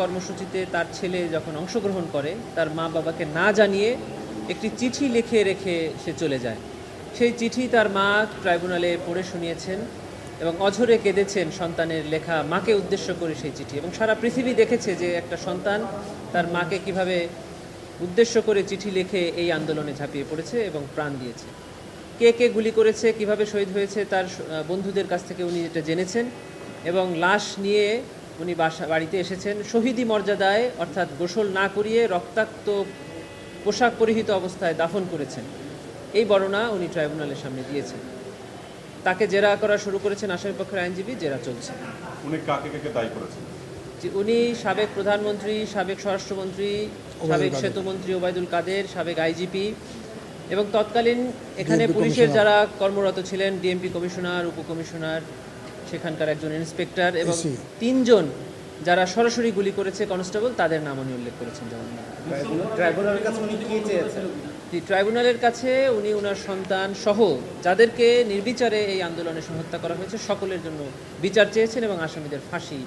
কর্মসূচিতে তার ছেলে যখন অংশগ্রহণ করে, তার মা বাবাকে না জানিয়ে একটি চিঠি লিখে রেখে সে চলে যায়। সেই চিঠি তার মা ট্রাইব্যুনালে পড়ে শুনিয়েছেন এবং অঝরে কেঁদেছেন সন্তানের লেখা মাকে উদ্দেশ্য করে সেই চিঠি। এবং সারা পৃথিবী দেখেছে যে একটা সন্তান তার মাকে কীভাবে উদ্দেশ্য করে চিঠি লিখে এই আন্দোলনে ঝাঁপিয়ে পড়েছে এবং প্রাণ দিয়েছে। কে কে গুলি করেছে, কীভাবে শহীদ হয়েছে, তার বন্ধুদের কাছ থেকে উনি এটা জেনেছেন এবং লাশ নিয়ে উনি বাসা বাড়িতে এসেছেন। শহীদি মর্যাদায় অর্থাৎ গোসল না করিয়ে রক্তাক্ত পোশাক পরিহিত অবস্থায় দাফন করেছেন। এই বর্ণনা উনি ট্রাইব্যুনালের সামনে দিয়েছেন। তাকে জেরা করা শুরু করেছেন আসামিপক্ষের আইনজীবী জেরা চলছে। উনি কাকে কাকে দায়ী করেছেন? উনি সাবেক প্রধানমন্ত্রী সাবেক স্বরাষ্ট্রমন্ত্রী সাবেক সেতুমন্ত্রী ওবায়দুল কাদের সাবেক আইজিপি এবং তৎকালীন এখানে পুলিশের যারা কর্মরত ছিলেন ডিএমপি কমিশনার উপকমিশনার সেখানকার একজন ইন্সপেক্টর এবং তিনজন যারা সরাসরি গুলি করেছে কনস্টেবল তাদের নাম উনি উল্লেখ করেছেন যেমন ট্রাইব্যুনালের কাছে উনি কি চেয়েছেন? জি, ট্রাইব্যুনালের কাছে উনি ওনার সন্তান সহ যাদেরকে নির্বিচারে এই আন্দোলনে হত্যা করা হয়েছে সকলের জন্য বিচার চেয়েছেন এবং আসামিদের ফাঁসি